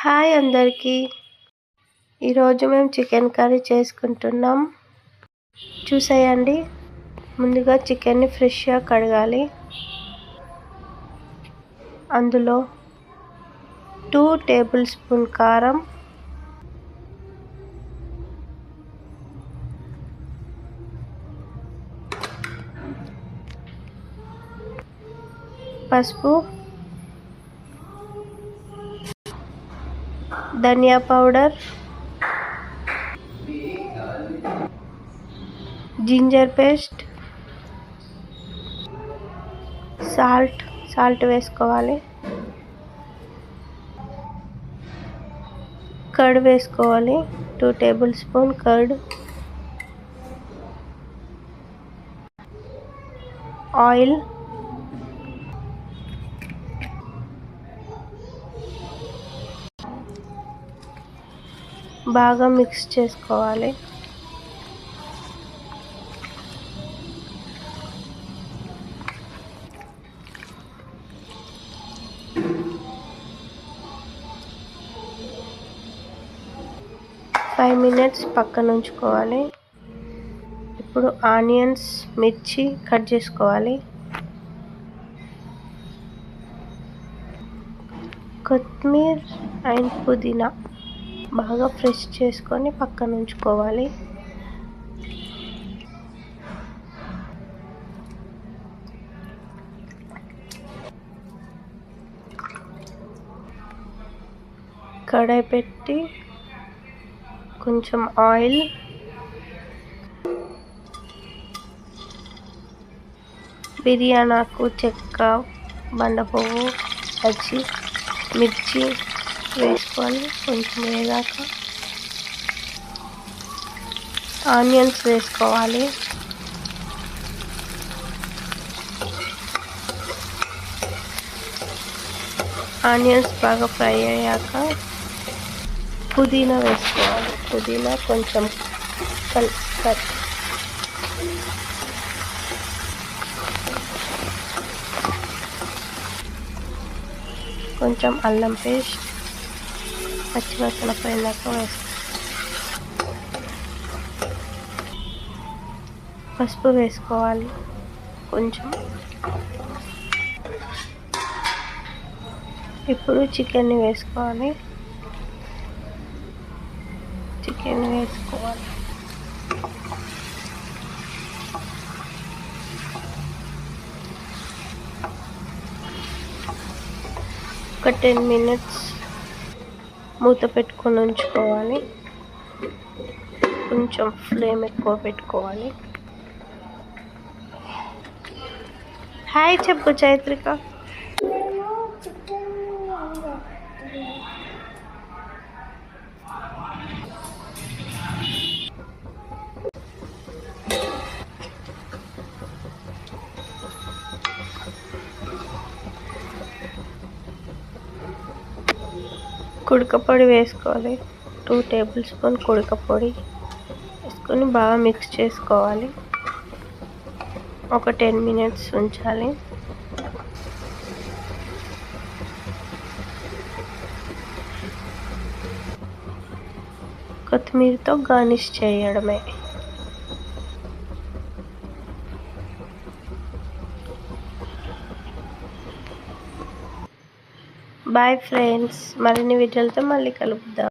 Hi అందరికీ. ఈరోజు మేము చికెన్ కర్రీ చేసుకుంటున్నాం. చూసేయండి. ముందుగా చికెన్ని ఫ్రెష్గా కడగాలి. అందులో టూ టేబుల్ స్పూన్ కారం. పసుపు. ధనియా powder ginger paste salt salt వేసుకోవాలి కర్డ్ వేసుకోవాలి two tablespoon curd oil బాగా మిక్స్ చేసుకోవాలి. ఫైవ్ మినిట్స్ పక్కన ఉంచుకోవాలి. ఇప్పుడు ఆనియన్స్ మిర్చి కట్ చేసుకోవాలి. కొత్తిమీర అండ్ పుదీనా. బాగా ఫ్రెష్ చేసుకొని పక్కన ఉంచుకోవాలి. కడాయి పెట్టి కొంచెం ఆయిల్. బిర్యానాకు చెక్క బండపువ్వు పచ్చి మిర్చి వేసుకోవాలి కొంచెం వేగాక ఆనియన్స్ వేసుకోవాలి. ఆనియన్స్ బాగా ఫ్రై అయ్యాక పుదీనా వేసుకోవాలి. పుదీనా కొంచెం కల్ కొంచెం అల్లం పేస్ట్ పచ్చివాసన పోయినాక వేస్తాం పసుపు వేసుకోవాలి కొంచెం. ఇప్పుడు చికెన్ని వేసుకోవాలి. చికెన్ వేసుకోవాలి. ఒక టెన్ మినిట్స్ మూత పెట్టుకొని ఉంచుకోవాలి. కొంచెం ఫ్లేమ్ ఎక్కువ పెట్టుకోవాలి. హాయ్ చెప్పు చైత్రిక. పొడి వేసుకోవాలి. టూ టేబుల్ స్పూన్ కుడక పొడి వేసుకొని బాగా మిక్స్ చేసుకోవాలి. ఒక టెన్ మినిట్స్ ఉంచాలి. కొత్తిమీరతో గార్నిష్ చేయడమే. బాయ్ ఫ్రెండ్స్ మరిన్ని వీడియోలతో మళ్ళీ కలుపుదాం.